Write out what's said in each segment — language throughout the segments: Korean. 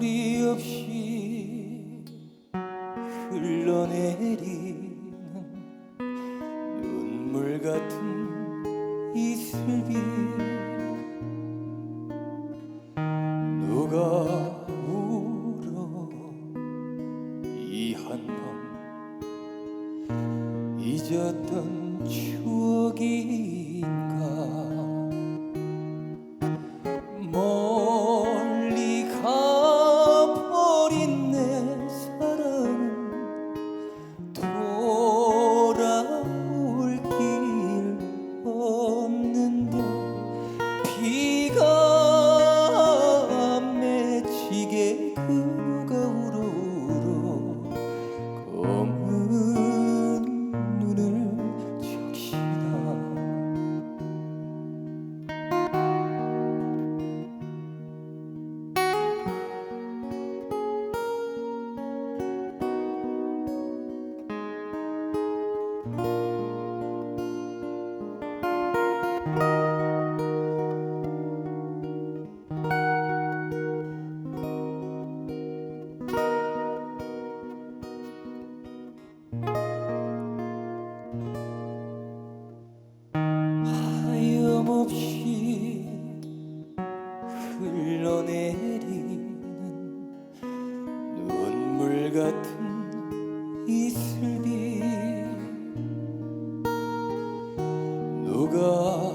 소리 없이 歌。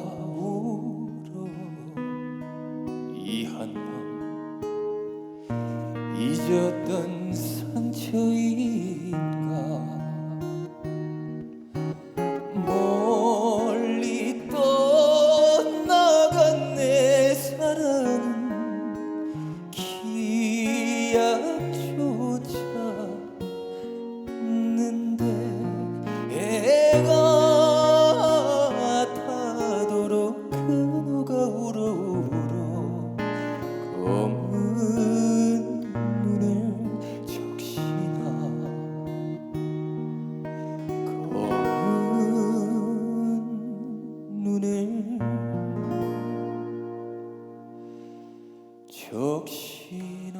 적시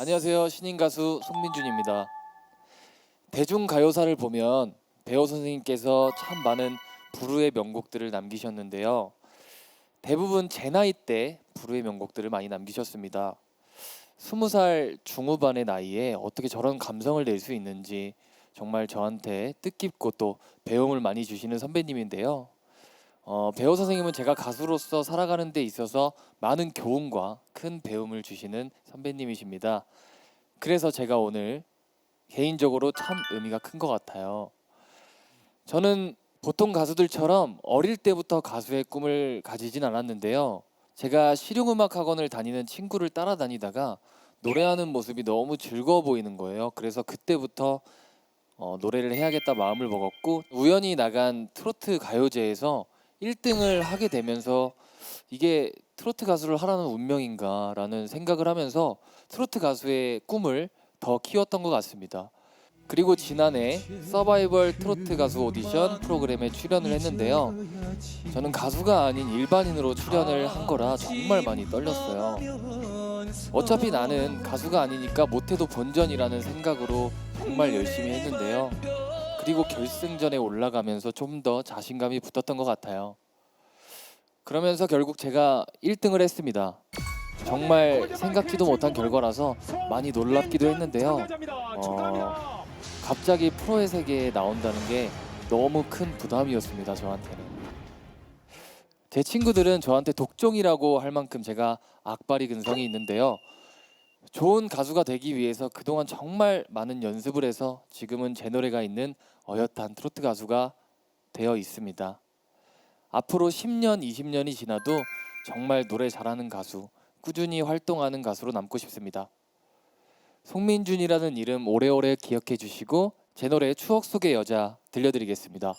안녕하세요. 신인 가수 송민준입니다. 대중 가요사를 보면 배우 선생님께서 참 많은 부르의 명곡들을 남기셨는데요. 대부분 제 나이 때 부르의 명곡들을 많이 남기셨습니다. 스무 살 중후반의 나이에 어떻게 저런 감성을 낼 수 있는지 정말 저한테 뜻깊고 또 배움을 많이 주시는 선배님인데요. 어, 배우 선생님은 제가 가수로서 살아가는 데 있어서 많은 교훈과 큰 배움을 주시는 선배님이십니다. 그래서 제가 오늘 개인적으로 참 의미가 큰 것 같아요. 저는 보통 가수들처럼 어릴 때부터 가수의 꿈을 가지진 않았는데요. 제가 실용음악 학원을 다니는 친구를 따라다니다가 노래하는 모습이 너무 즐거워 보이는 거예요. 그래서 그때부터 어, 노래를 해야겠다 마음을 먹었고 우연히 나간 트로트 가요제에서 1등을 하게 되면서 이게 트로트 가수를 하라는 운명인가라는 생각을 하면서 트로트 가수의 꿈을 더 키웠던 것 같습니다. 그리고 지난해 서바이벌 트로트 가수 오디션 프로그램에 출연을 했는데요. 저는 가수가 아닌 일반인으로 출연을 한 거라 정말 많이 떨렸어요. 어차피 나는 가수가 아니니까 못해도 본전이라는 생각으로 정말 열심히 했는데요. 그리고 결승전에 올라가면서 좀 더 자신감이 붙었던 것 같아요. 그러면서 결국 제가 1등을 했습니다. 정말 생각지도 못한 결과라서 많이 놀랍기도 했는데요. 어, 갑자기 프로의 세계에 나온다는 게 너무 큰 부담이었습니다. 저한테는. 제 친구들은 저한테 독종이라고 할 만큼 제가 악바리 근성이 있는데요. 좋은 가수가 되기 위해서 그동안 정말 많은 연습을 해서 지금은 제 노래가 있는 어엿한 트로트 가수가 되어 있습니다. 앞으로 10년, 20년이 지나도 정말 노래 잘하는 가수, 꾸준히 활동하는 가수로 남고 싶습니다. 송민준이라는 이름 오래오래 기억해 주시고 제 노래 추억 속의 여자 들려드리겠습니다.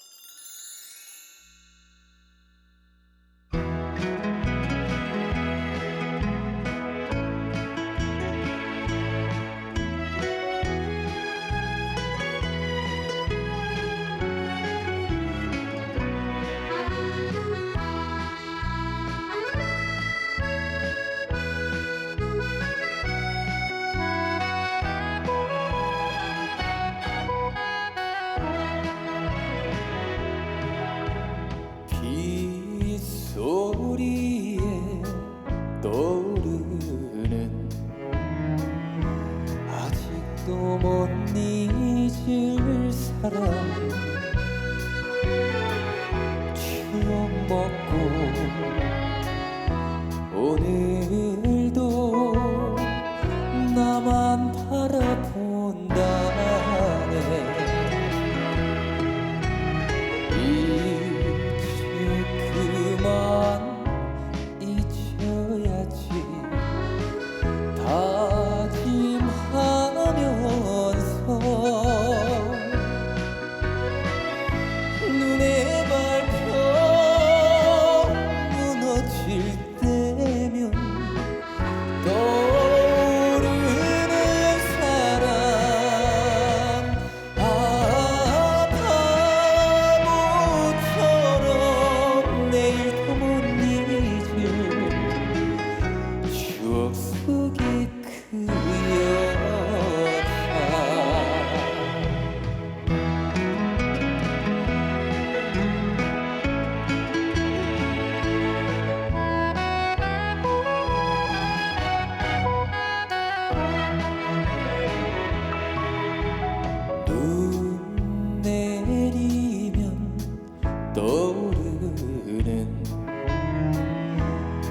노을은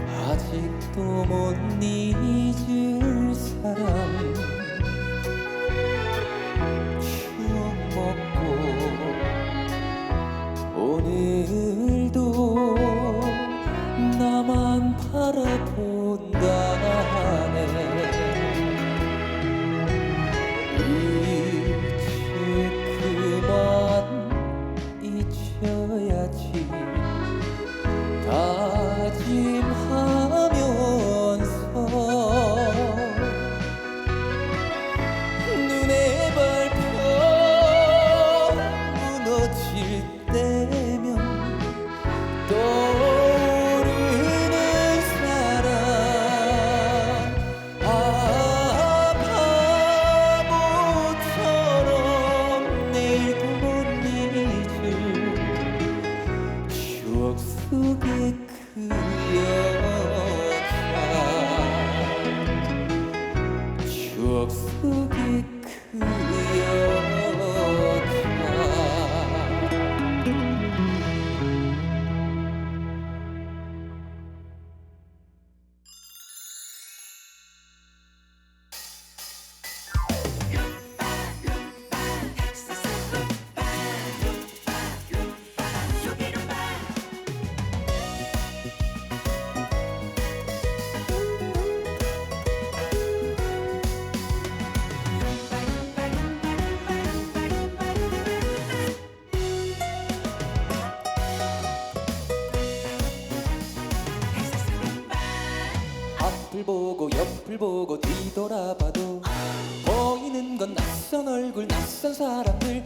아직도 못 잊을 사람. 보고 뒤돌아봐도 보이는 건 낯선 얼굴 낯선 사람들.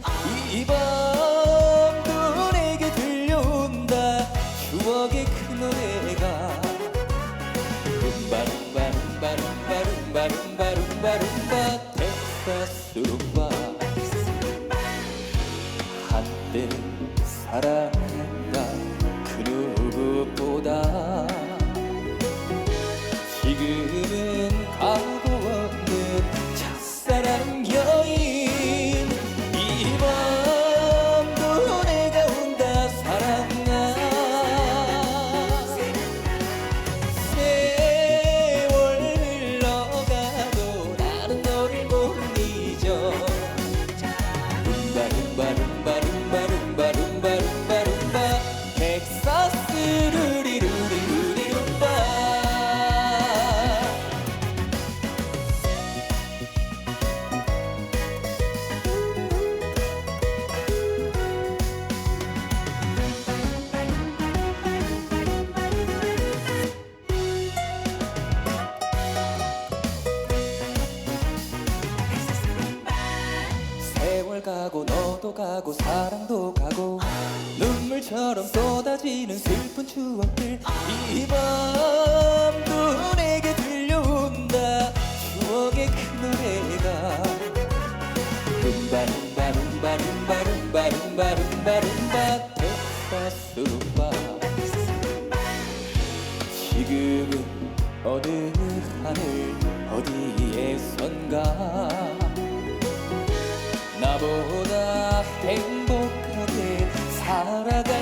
이번 가고 사랑도 가고 눈물처럼 쏟아지는 슬픈 추억들 이 밤도 내게 들려온다. 추억의 그 노래가 룸바 룸바 룸바 룸바 룸바 룸바 룸바 룸바 텍사스 룸바 지금은 어느 하늘 어디에선가 행복하게 살아갈